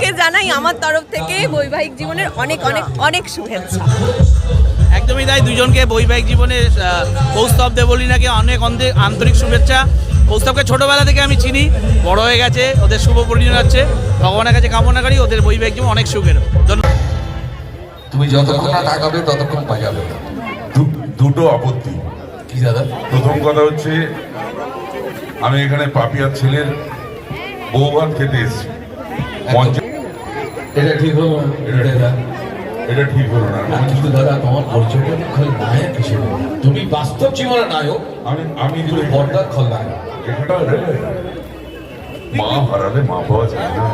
দুজনকে জানাই আমার তরফ থেকে বৈবাহিক জীবনের অনেক অনেক অনেক শুভেচ্ছা। একদমই তাই দুজনকে বৈবাহিক জীবনে কৌস্তব দেবলীনাকে অনেক অন্ধে- আন্তরিক শুভেচ্ছা। কৌস্তবকে ছোটবেলা থেকে আমি চিনি বড় হয়ে গেছে ওদের শুভ পরিণত হচ্ছে। ভগবানের কাছে কামনা করি ওদের বৈবাহিক জীবন অনেক সুখের। ধন্যবাদ তুমি যতক্ষণ না তাকাবে ততক্ষণ বাজাবে দুটো আপত্তি। কি দাদা? প্রথম কথা হচ্ছে আমি এখানে পাপিয়ার ছেলের বৌভাত খেতে এসেছি। মঞ্চে এটা ঠিক হলো না, দাদা? এটা ঠিক হলো না। কিন্তু দাদা তোমার পরিচয়টা খলনায়ক হিসেবে। তুমি বাস্তব জীবনে নায়ক আমি আমি কিন্তু পর্দার খলনায়ক এটা মা হারালে মা পাওয়া যায় না।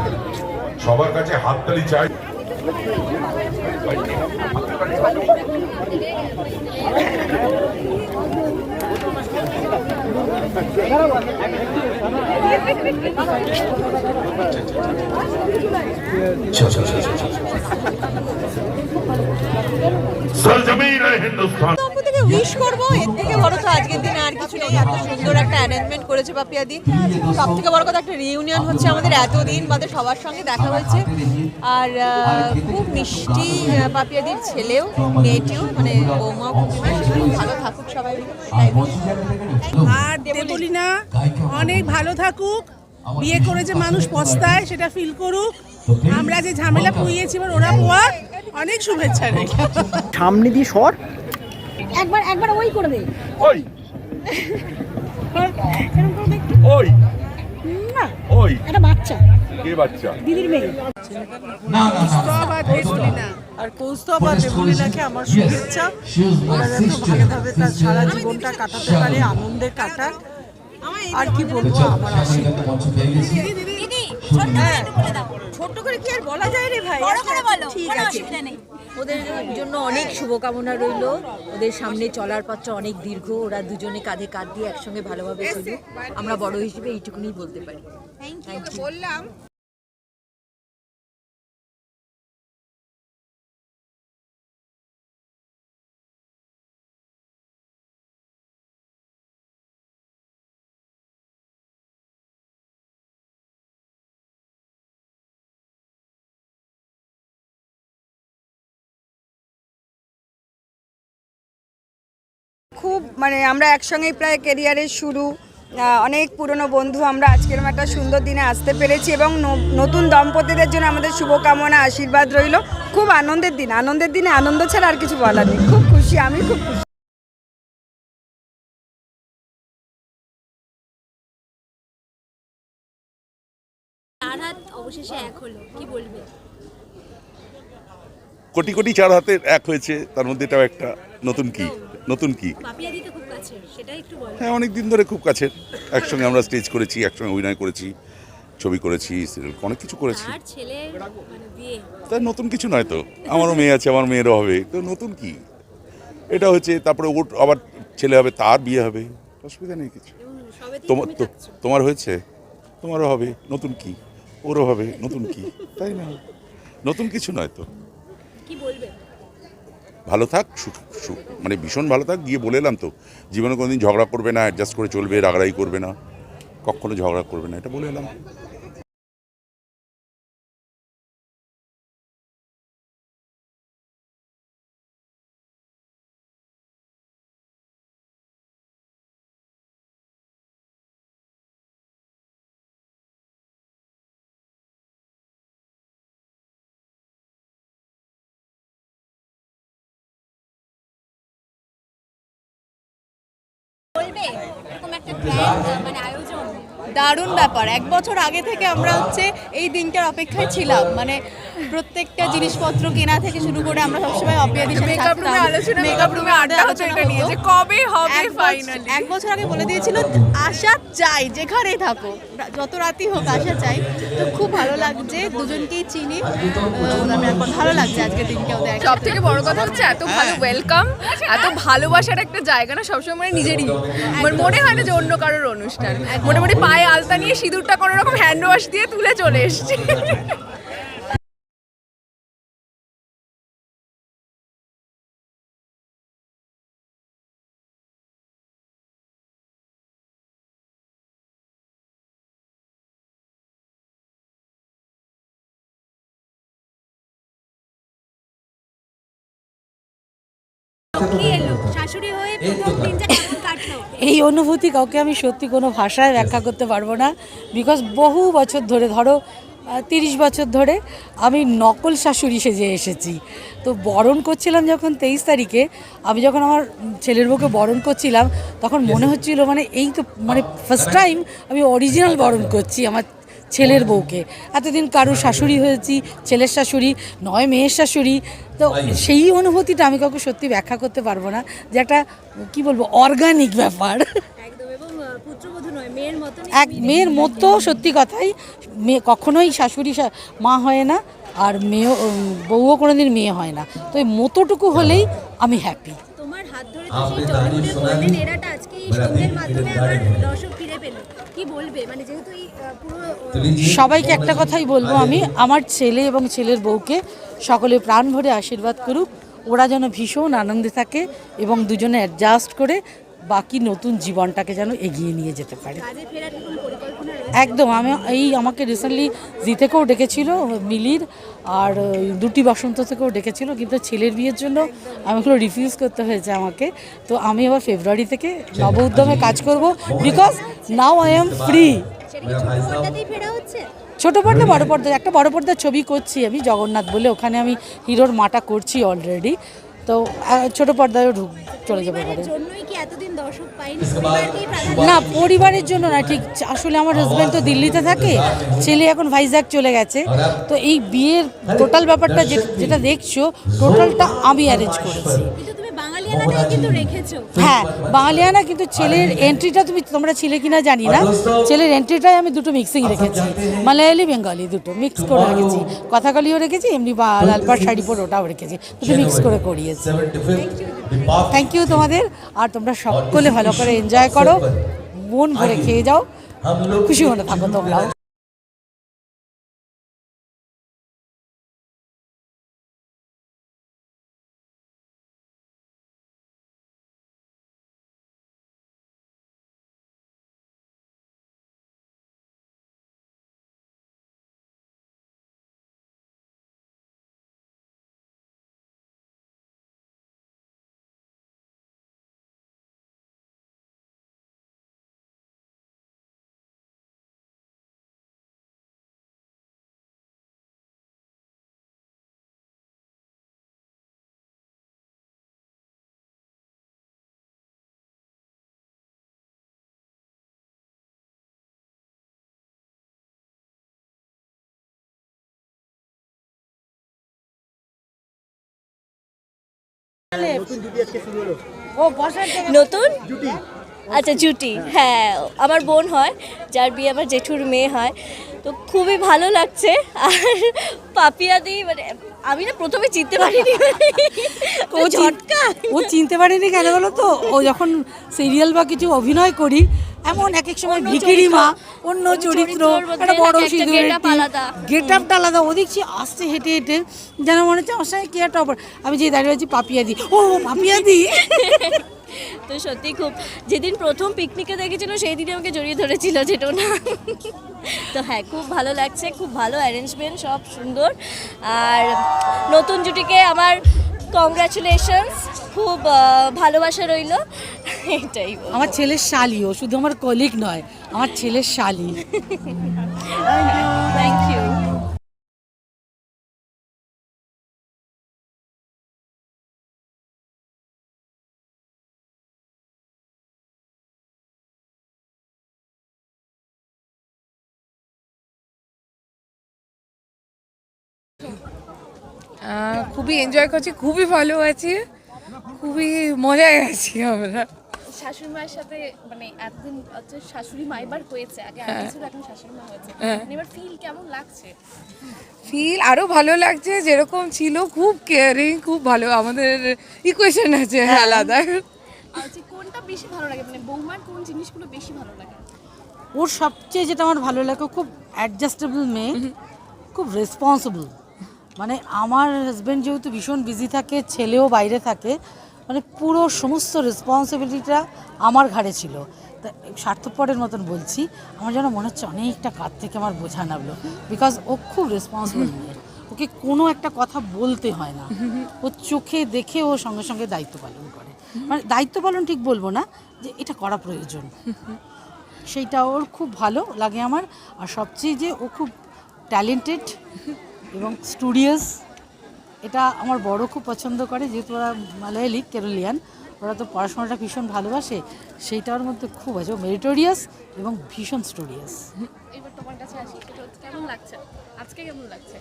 সবার কাছে হাততালি চাই। চল চল থেকে উইশ করব। এর থেকে বড় তো আজকের দিনে আর কিছু নেই। এত সুন্দর একটা অ্যারেঞ্জমেন্ট করেছে পাপিয়াদি সব থেকে বড় কথা একটা রিউনিয়ন হচ্ছে আমাদের এতদিন বাদে সবার সঙ্গে দেখা হয়েছে। আর খুব মিষ্টি পাপিয়াদির ছেলেও মেয়েটিও মানে বৌমা খুব ভালো থাকুক সবাই। আর দেবলীনা অনেক ভালো থাকুক। বিয়ে করে যে মানুষ পস্তায় সেটা ফিল করুক। আমরা যে ঝামেলা পুইয়েছি এবার ওরা পোয়াক অনেক শুভেচ্ছা রে সামনে দিয়ে সর। একবার একবার ওই করে দে ওই ওই না ওই একটা বাচ্চা কে বাচ্চা দিদির মেয়ে না না না আর কৌস্তব আর দেবলীনাকে আমার শুভেচ্ছা ওরা যাতে ভালোভাবে তার সারা জীবনটা কাটাতে পারে আনন্দে কাটাক আর কি বলব আমার আশীর্বাদ গেছি দিদি ছোট্ট করে বলে দাও ছোট্ট করে কি আর বলা যায় রে ভাই? বড় করে বলো ঠিক আছে। ওদের জন্য অনেক শুভকামনা রইল। ওদের সামনে চলার পথটা অনেক দীর্ঘ। ওরা দুজনে কাঁধে কাঁধ দিয়ে একসঙ্গে ভালোভাবে চলুক। আমরা বড় হিসেবে এইটুকুনি বলতে পারি। থ্যাংক ইউ বললাম। খুব মানে আমরা একসঙ্গেই প্রায় কেরিয়ারের শুরু। অনেক পুরনো বন্ধু আমরা আজকের একটা সুন্দর দিনে আসতে পেরেছি এবং ন- নতুন দম্পতিদের জন্য আমাদের শুভকামনা আশীর্বাদ রইল। খুব আনন্দের দিন আনন্দের দিনে আনন্দ ছাড়া আর কিছু বলার নেই। খুব খুশি আমি খুব খুশি। অবশেষে এক হলো কি বলবে? কোটি কোটি চার হাতের এক হয়েছে তার মধ্যে এটাও একটা নতুন কি? নতুন কি? হ্যাঁ অনেক দিন ধরে খুব কাছের। একসঙ্গে আমরা স্টেজ করেছি একসঙ্গে অভিনয় করেছি ছবি করেছি সিরিয়াল অনেক কিছু করেছি। ছেলে মানে নতুন কিছু নয় তো। আমারও মেয়ে আছে আমার মেয়েরও হবে। তো নতুন কি? এটা হচ্ছে তারপরে ওর আবার ছেলে হবে তার বিয়ে হবে। অসুবিধা নেই কিছু। তোমার তো তোমার হয়েছে? তোমারও হবে নতুন কি? ওরও হবে নতুন কি? তাই না? নতুন কিছু নয় তো। ভালো থাক মানে ভীষণ ভালো থাক, গিয়ে বলে এলাম তো, জীবনে কোনোদিন ঝগড়া করবে না অ্যাডজাস্ট করে চলবে, রাগারাগি করবে না, কখনো ঝগড়া করবে না, এটা বলে এলাম। คุณแม็กซ์จะแกล้งเดินมาได้ দারুণ ব্যাপার। এক বছর আগে থেকে আমরা হচ্ছে এই দিনটার অপেক্ষায় ছিলাম। মানে প্রত্যেকটা জিনিসপত্র কেনা থেকে শুরু করে আমরা সবসময় অপিয়াদির সাথে মেকআপ রুমে আলোচনা মেকআপ রুমে আড্ডা এটা নিয়ে যে কবে হবে এক বছর- ফাইনালি এক বছর আগে বলে দিয়েছিল আশা চাই যেখানেই থাকো। যত রাতই হোক আশা চাই। তো খুব ভালো লাগছে দুজনকেই চিনি। ভালো লাগছে আজকে দিনটা ওদের সব থেকে বড় কথা হচ্ছে এত ভালো ওয়েলকাম এত ভালোবাসার একটা জায়গা না সবসময় মানে নিজেরই। আমার মনে হয় না যে অন্য কারোর অনুষ্ঠান। মোটামুটি পায়ে আলতা নিয়ে সিঁদুরটা কোনো রকম হ্যান্ড ওয়াশ দিয়ে তুলে চলে এসছে। এই অনুভূতি কাউকে আমি সত্যি কোনো ভাষায় ব্যাখ্যা করতে পারব না বিকজ বহু বছর ধরে ধরো তিরিশ বছর ধরে আমি নকল শাশুড়ি সেজে এসেছি। তো বরণ করছিলাম যখন তেইশ তারিখে আমি যখন আমার ছেলের বউকে বরণ করছিলাম তখন মনে হচ্ছিল মানে এই তো মানে ফার্স্ট টাইম আমি অরিজিনাল বরণ করছি আমার ছেলের বউকে। এতদিন কারও শাশুড়ি হয়েছি ছেলের শাশুড়ি নয় মেয়ের শাশুড়ি। তো সেই অনুভূতিটা আমি কাউকে সত্যি ব্যাখ্যা করতে পারব না। যে একটা কী বলব অর্গানিক ব্যাপার। এক মেয়ের মতো সত্যি কথাই মেয়ে কখনোই শাশুড়ি মা হয় না আর মেয়েও বউও কোনোদিন মেয়ে হয় না। তো এই মতোটুকু হলেই আমি হ্যাপি তোমার হাত ধরে সেই টলিউডের এরাটা আজকে এই সন্ধ্যের মাধ্যমে আবার দর্শক ফিরে পেল। কি বলবে? মানে যেহেতু এই আহ, পুরো আহ, সবাইকে একটা কথাই বলব আমি আমার ছেলে এবং ছেলের বউকে সকলে প্রাণ ভরে আশীর্বাদ করুক। ওরা যেন ভীষণ আনন্দে থাকে এবং দুজনে অ্যাডজাস্ট করে বাকি নতুন জীবনটাকে যেন এগিয়ে নিয়ে যেতে পারে। একদম আমি এই আমাকে রিসেন্টলি জি থেকেও ডেকেছিল মিলির আর ওই দুটি বসন্ত থেকেও ডেকেছিল কিন্তু ছেলের বিয়ের জন্য আমি ওগুলো রিফিউজ করতে হয়েছে আমাকে। তো আমি আবার ফেব্রুয়ারি থেকে নব উদ্যমে কাজ করব because now I am free ছোট পর্দা বড় পর্দা একটা বড় পর্দার ছবি করছি আমি জগন্নাথ বলে। ওখানে আমি হিরোর মাটা করছি অলরেডি তো ছোট পর্দায়ও ঢুক চলে যাবে এতদিন দর্শক পাইনি না পরিবারের জন্য না ঠিক। আসলে আমার হাজব্যান্ড তো দিল্লিতে থাকে ছেলে এখন ভাইজাগ চলে গেছে। তো এই বিয়ের টোটাল ব্যাপারটা যে- যেটা দেখছ টোটালটা আমি অ্যারেঞ্জ করেছি। তুমি বাঙালিয়ানাটাই কিন্তু রেখেছো। হ্যাঁ বাঙালিয়ানা কিন্তু ছেলের এন্ট্রিটা তুমি তোমরা ছিলে কিনা জানি না। ছেলের এন্ট্রিটাই আমি দুটো মিক্সিং রেখেছি। মালায়ালি বেঙ্গলি দুটো মিক্স করে রেখেছি। কথাকালিও রেখেছি এমনি বা লালপাড় শাড়ি পরে ওটাও রেখেছি। দুটো মিক্স করে করিয়েছি। থ্যাংক ইউ তোমাদের। আর তোমরা সকলে ভালো করে এনজয় করো। মন ভরে খেয়ে যাও। খুশি মনে থাকো তোমরাও। নতুন আচ্ছা জুটি হ্যাঁ আমার বোন হয় যার বিয়ে আমার জেঠুর মেয়ে হয়। তো খুবই ভালো লাগছে। আর পাপিয়া দি মানে আমি না প্রথমে চিনতে পারিনি। ও ঝটকা। ও চিনতে পারিনি কেন বলো তো? ও যখন সিরিয়াল বা কিছু অভিনয় করি এমন এক এক সময় ভিকিরি মা অন্য চরিত্র একটা বড় একটা সিঁদুরের আলাদা। গেট আপটা আলাদা। ও দেখছি আসছে হেঁটে হেঁটে যেন মনে হচ্ছে আমার সঙ্গে কি একটা অপর আমি যে দাঁড়িয়ে আছি পাপিয়া দি ও পাপিয়া দি তো সত্যি খুব যেদিন প্রথম পিকনিকে দেখেছিল সেই দিনই আমাকে জড়িয়ে ধরেছিল যেটা না তো হ্যাঁ খুব ভালো লাগছে খুব ভালো অ্যারেঞ্জমেন্ট সব সুন্দর। আর নতুন জুটিকে আমার কংগ্রাচুলেশনস খুব ভালোবাসা রইল। এটাই আমার ছেলের শালি ও শুধু আমার কলিগ নয় আমার ছেলের শালি। থ্যাংক ইউ আহ, খুবই এনজয় করছি খুবই ভালো আছি খুবই মজায় আছি আমরা। শাশুড়ি মায়ের সাথে মানে এতদিন হচ্ছে শাশুড়ি মা এবার হয়েছে আগে হ্যাঁ। আগে ছিল এখন শাশুড়ি মা হয়েছে মানে এবার ফিল কেমন লাগছে? ফিল আরও ভালো লাগছে যেরকম ছিল খুব কেয়ারিং খুব ভালো। আমাদের ইকুয়েশন আছে আলাদা। আর কোনটা বেশি ভালো লাগে? মানে বৌমার কোন জিনিসগুলো বেশি ভালো লাগে? ওর সবচেয়ে যেটা আমার ভালো লাগে খুব অ্যাডজাস্টেবল মেয়ে খুব রেসপন্সিবল মানে আমার হাজব্যান্ড যেহেতু ভীষণ বিজি থাকে ছেলেও বাইরে থাকে মানে পুরো সমস্ত রেসপন্সিবিলিটিটা আমার ঘাড়ে ছিল। তা স্বার্থপরের মতন বলছি আমার যেন মনে হচ্ছে অনেকটা কাজ থেকে আমার বোঝা নামলো। বিকজ ও খুব রেসপন্সিবল মেয়ে। ওকে কোনো একটা কথা বলতে হয় না। ও চোখে দেখে ও সঙ্গে সঙ্গে দায়িত্ব পালন করে। মানে দায়িত্ব পালন ঠিক বলব না যে এটা করা প্রয়োজন। সেইটা ওর খুব ভালো লাগে আমার। আর সবচেয়ে যে ও খুব ট্যালেন্টেড এবং স্টুডিয়াস এটা আমার বড় খুব পছন্দ করে যেহেতু ওরা মালায়ালি কেরলিয়ান। ওরা তো পড়াশোনাটা ভীষণ ভালোবাসে। সেইটার মধ্যে খুব আছে। ও মেরিটোরিয়াস এবং ভীষণ স্টুডিয়াস এবার তোমার কাছে আসি সেটা হচ্ছে কেমন লাগছে? আজকে কেমন লাগছে?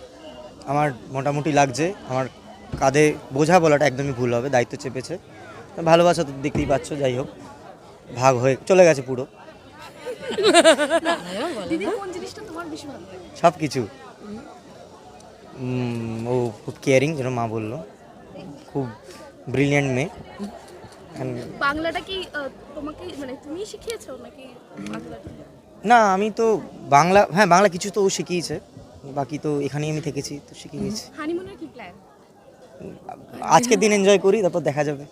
আমার মোটামুটি লাগছে। আমার কাঁধে বোঝা বলাটা একদমই ভুল হবে দায়িত্ব চেপেছে। ভালোবাসা তো দেখতেই পাচ্ছ যাই হোক। ভাগ হয়ে চলে গেছে পুরো। দিদির কোন জিনিসটা তোমার বেশি ভালো লাগে? সব কিছু ও খুব কেয়ারিং যেন মা বলল। খুব ব্রিলিয়ান্ট মেয়ে। বাংলাটা কি তোমাকে মানে তুমি শিখিয়েছো নাকি না আমি তো বাংলা হ্যাঁ বাংলা কিছু তো ও শিখিয়েছে। বাকি তো এখানেই আমি থেকেছি তো শিখিয়েছি গেছি হানিমুনের কি প্ল্যান আজকের দিন এনজয় করি তারপর দেখা যাবে।